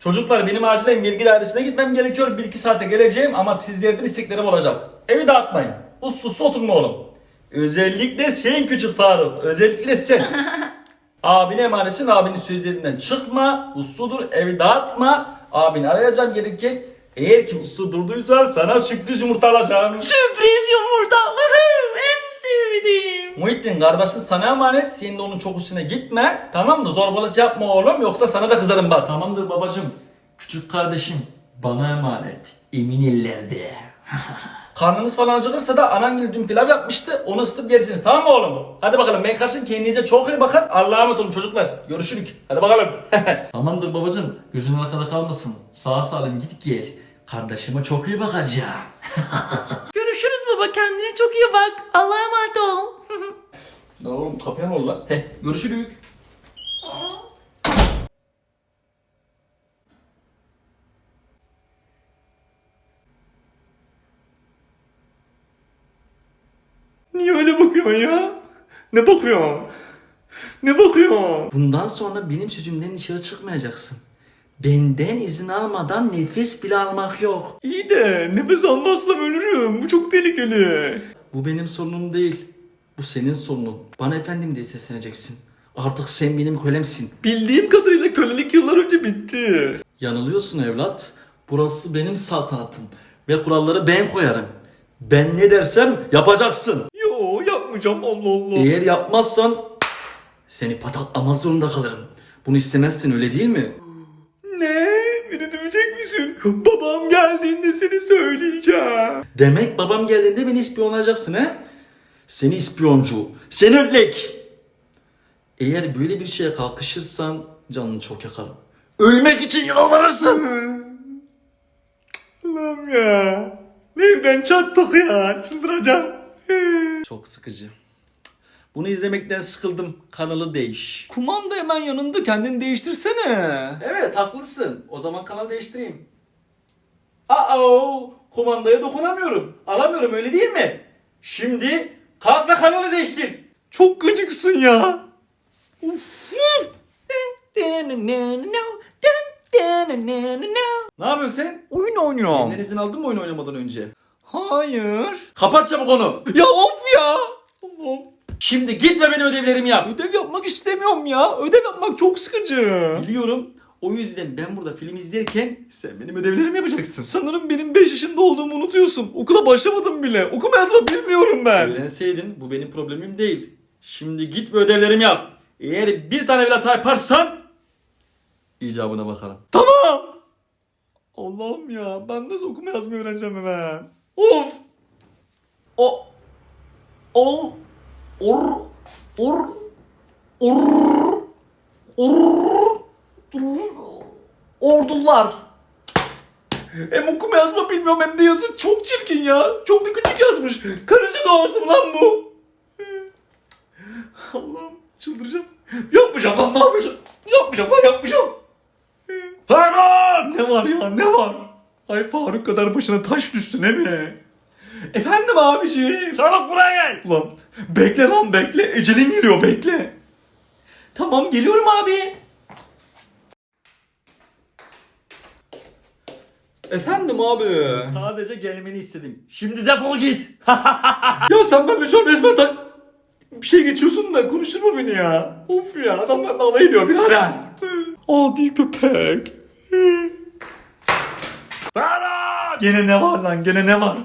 Çocuklar benim acilen bilgi dairesine gitmem gerekiyor. 1-2 saate geleceğim ama sizlerden isteklerim olacak. Evi dağıtmayın. Ussuz oturma oğlum. Özellikle sen küçük Faruk. Özellikle sen. Abine emanetsin abinin sözlerinden çıkma. Usludur evi dağıtma. Abini arayacağım gerekirken. Eğer ki uslu durduysa sana sürpriz yumurta alacağım. Sürpriz yumurta. Sevdiğim. Muhittin kardeşin sana emanet. Senin de onun çok üstüne gitme. Tamam mı? Zorbalık yapma oğlum. Yoksa sana da kızarım bak. Tamamdır babacım. Küçük kardeşim bana emanet. Emin ellerde. Karnınız falan acıkırsa da anangil dün pilav yapmıştı. Onu ısıtıp yersiniz. Tamam mı oğlum? Hadi bakalım. Ben kaçın. Kendinize çok iyi bakın. Allah'a emanet olun çocuklar. Görüşürük. Hadi bakalım. Tamamdır babacım. Gözün arkada kalmasın. Sağ salim git gel. Kardeşime çok iyi bakacağım. Görüşürüz baba kendine çok iyi bak. Allah'a. Ne oğlum kapıya ne oldu lan? Heh, görüşürük. Niye öyle bakıyorsun ya? Ne bakıyorsun? Ne bakıyorsun? Bundan sonra benim sözümden dışarı çıkmayacaksın. Benden izin almadan nefes bile almak yok. İyi de nefes almazsam ölürüm. Bu çok tehlikeli. Bu benim sorunum değil. Bu senin sorunun. Bana efendim diye sesleneceksin. Artık sen benim kölemsin. Bildiğim kadarıyla kölelik yıllar önce bitti. Yanılıyorsun evlat. Burası benim saltanatım. Ve kuralları ben koyarım. Ben ne dersem yapacaksın. Yo yapmayacağım Allah Allah. Eğer yapmazsan seni patatlamak zorunda kalırım. Bunu istemezsin öyle değil mi? Ne? Beni dövecek misin? Babam geldiğinde seni söyleyeceğim. Demek babam geldiğinde beni ispiyonlayacaksın he? Seni ispiyoncu, seni öllek. Eğer böyle bir şeye kalkışırsan canını çok yakarım. Ölmek için yalvarırsın. Allah'ım ya. Nereden çattık ya? Çıldıracağım. Çok sıkıcı. Bunu izlemekten sıkıldım. Kanalı değiş. Kumanda hemen yanında kendini değiştirsene. Evet haklısın. O zaman kanal değiştireyim. Aa, kumandaya dokunamıyorum. Alamıyorum öyle değil mi? Şimdi kalk ve kanalı değiştir. Çok gıcıksın ya. Ne yapıyorsun sen? Oyun oynuyorum. İzin aldın mı oyun oynamadan önce? Hayır. Kapat çabuk onu. Ya of ya. Allah'ım. Şimdi git ve benim ödevlerimi yap. Ödev yapmak istemiyorum ya. Ödev yapmak çok sıkıcı. Biliyorum. O yüzden ben burada film izlerken sen benim ödevlerimi yapacaksın. Sanırım benim 5 yaşında olduğumu unutuyorsun. Okula başlamadım bile. Okuma yazma bilmiyorum ben. öğrenseydin bu benim problemim değil. Şimdi git ve ödevlerimi yap. Eğer bir tane bile hata yaparsan icabına bakarım. Tamam. Allah'ım ya. Ben nasıl okuma yazmayı öğreneceğim hemen. Of. O o or or or or ordular. Hem okuma yazma bilmiyorum hem de yazı çok çirkin ya. Çok da küçük yazmış. Karınca doğası mı lan bu? Allah'ım çıldıracağım. Yapmayacağım lan ne yapacağım? Yapmayacağım lan yapmayacağım. Faruk! Ne var ya ne var? Ay Faruk kadar başına taş düşsün he mi? Efendim abiciğim. Çabuk buraya gel. Ulan bekle lan bekle. Ecelin geliyor bekle. Tamam geliyorum abi. Efendim abi. Sadece gelmeni istedim. Şimdi defol git. Ya sen benimle şu an resmen tak... Bir şey geçiyorsun da konuşturma beni ya. Of ya adam benden alay ediyor birader. Adi köpek. Faruk! Gene ne var lan gene ne var?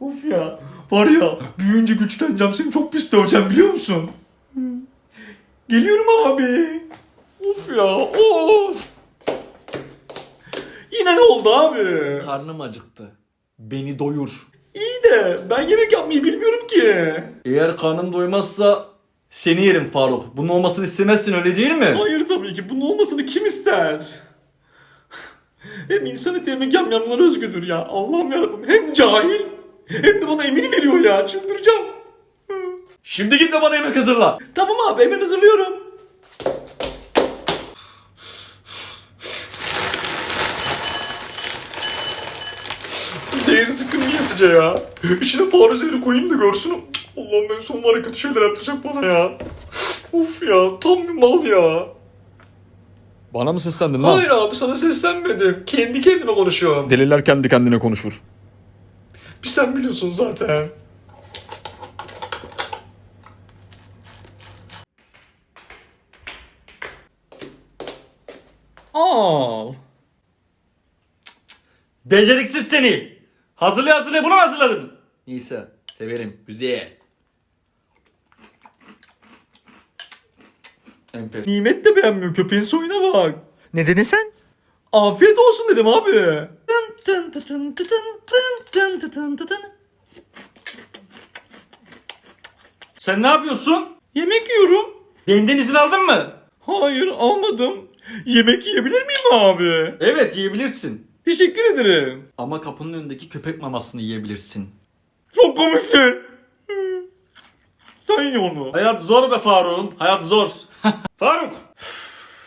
Of ya. Var ya büyüyünce güçleneceğim seni çok pis döveceğim biliyor musun? Geliyorum abi. Of ya of. Yine ne oldu abi? Karnım acıktı. Beni doyur. İyi de ben yemek yapmayı bilmiyorum ki. Eğer karnım doymazsa seni yerim Faruk. Bunun olmasını istemezsin öyle değil mi? Hayır tabii ki bunun olmasını kim ister? Hem insan eti yemek yamyamlar özgüdür ya. Allah'ım yarabbim hem cahil hem de bana emir veriyor ya. Çıldıracağım. Şimdi git de bana yemek hazırla. Tamam abi hemen hazırlıyorum. Zehri sıca ya? İçine fare zehri koyayım da görsün. Allah'ım ben son var ya kötü şeyler yaptıracak bana ya. Of ya tam bir mal ya. Bana mı seslendin lan? Hayır abi sana seslenmedim. Kendi kendime konuşuyorum. Deliler kendi kendine konuşur. Bir sen biliyorsun zaten. Al. Beceriksiz seni. Hazırlaya hazırlaya bunu mu hazırladın? Neyse severim. Güzel. Enfes. Nimet de beğenmiyor köpeğin soyuna bak. Ne dedin sen? Afiyet olsun dedim abi. Tın tın tı tın tı tın tın tın tı tın tı tın. Sen ne yapıyorsun? Yemek yiyorum. Benden izin aldın mı? Hayır almadım. Yemek yiyebilir miyim abi? Evet yiyebilirsin. Teşekkür ederim. Ama kapının önündeki köpek mamasını yiyebilirsin. Çok komikti. Sen ye onu. Hayat zor be Faruk'um. Hayat zor. Faruk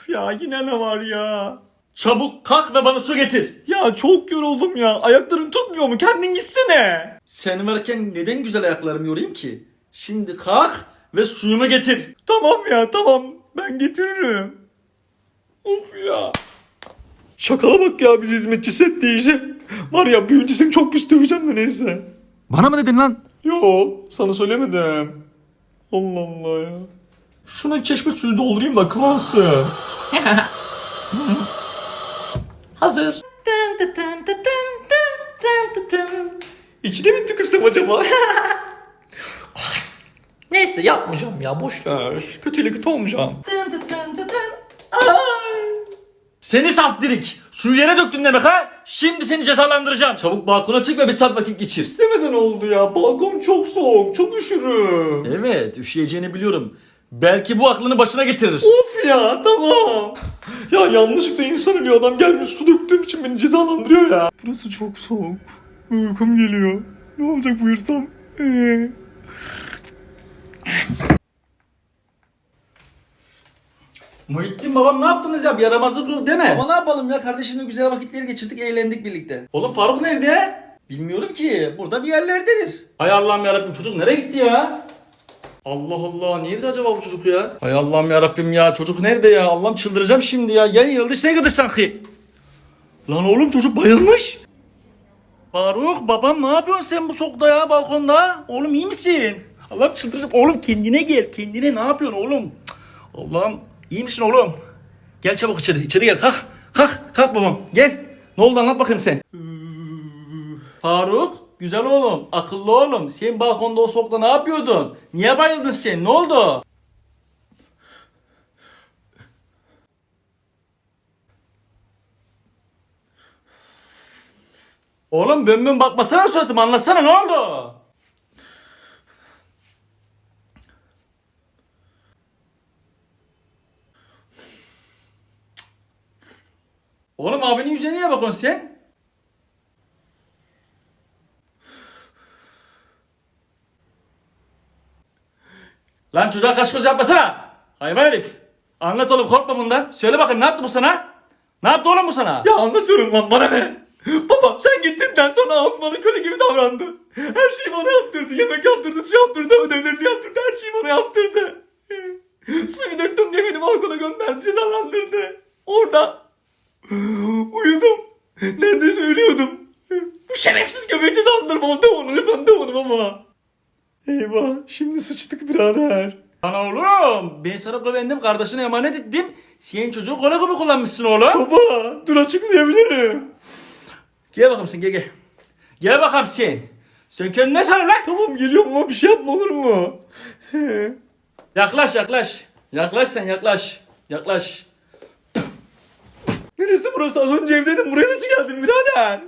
Ya yine ne var ya? çabuk kalk ve bana su getir. Ya çok yoruldum ya. Ayakların tutmuyor mu? Kendin gitsene. Sen varken neden güzel ayaklarımı yorayım ki? Şimdi kalk ve suyumu getir. Tamam ya tamam. Ben getiririm. Of ya. Şakala bak ya biz hizmetçi set diyecek. Var ya büyüyünce seni çok pis döveceğim de neyse. Bana mı dedin lan? Yo sana söylemedim. Allah Allah ya. Şuna çeşme suyu doldurayım da kıvansın. Hazır. Tın tı tın tı tın tın tın tı tın. İçine mi tükürsem acaba? Neyse yapmayacağım ya boş ver. Kötüyle kötü olmayacağım. Tın tı tın tı tın. Seni saftirik. Suyu yere döktün demek ha? Şimdi seni cezalandıracağım. Çabuk balkona çık ve bir saat vakit geçir. İstemeden oldu ya. Balkon çok soğuk. Çok üşürüm. Evet üşüyeceğini biliyorum. Belki bu aklını başına getirir. Of ya tamam. Ya yanlışlıkla insan ölüyor adam gelmiş su döktüğüm için beni cezalandırıyor ya. Burası çok soğuk. Uykum geliyor. Ne olacak buyursam? Ee. Muhittin babam ne yaptınız ya? Bir yaramazlık yok deme. Ama ne yapalım ya? Kardeşimle güzel vakitleri geçirdik, eğlendik birlikte. Oğlum Faruk nerede? Bilmiyorum ki. Burada bir yerlerdedir. Hay Allah'ım yarabbim çocuk nereye gitti ya? Allah Allah nerede acaba bu çocuk ya? Hay Allah'ım yarabbim ya çocuk nerede ya? Allah'ım çıldıracağım şimdi ya. Yer yarıldı içine girdi sanki. Lan oğlum çocuk bayılmış. Faruk babam ne yapıyorsun sen bu sokakta ya balkonda? Oğlum iyi misin? Allah'ım çıldıracağım. Oğlum kendine gel. Kendine ne yapıyorsun oğlum? Cık. Allah'ım iyi misin oğlum? Gel çabuk içeri. İçeri gel. Kalk. Kalk. Kalk babam. Gel. Ne oldu anlat bakayım sen. Faruk. Güzel oğlum. Akıllı oğlum. Sen balkonda o sokakta ne yapıyordun? Niye bayıldın sen? Ne oldu? Oğlum bön bön bakmasana suratıma anlatsana ne oldu? Oğlum abinin yüzüne niye bakıyorsun sen? Lan çocuğa kaş göz yapmasana. Hayvan herif. Anlat oğlum korkma bundan. Söyle bakayım ne yaptı bu sana? Ne yaptı oğlum bu sana? Ya anlatıyorum lan bana ne? Baba sen gittiğinden sonra abim köle gibi davrandı. Her şeyi bana yaptırdı. Yemek yaptırdı, su yaptırdı, ödevlerini yaptırdı. Her şeyi bana yaptırdı. Suyu döktüm diye beni balkona gönderdi, cezalandırdı. Orada uyudum. Neredeyse ölüyordum. Bu şerefsiz köpeği cezalandırmam. Döv onu lütfen döv onu baba. Eyvah şimdi sıçtık birader. Lan oğlum ben sana güvendim kardeşine emanet ettim. Sen çocuğu kola gibi kullanmışsın oğlum. Baba dur açıklayabilirim. Gel bakalım sen gel gel. Gel bakalım sen. Sen kendine sor lan. Tamam geliyorum ama bir şey yapma olur mu? Yaklaş yaklaş. Yaklaş sen yaklaş. Yaklaş. Neresi burası? Az önce evdeydim. Buraya nasıl geldin birader?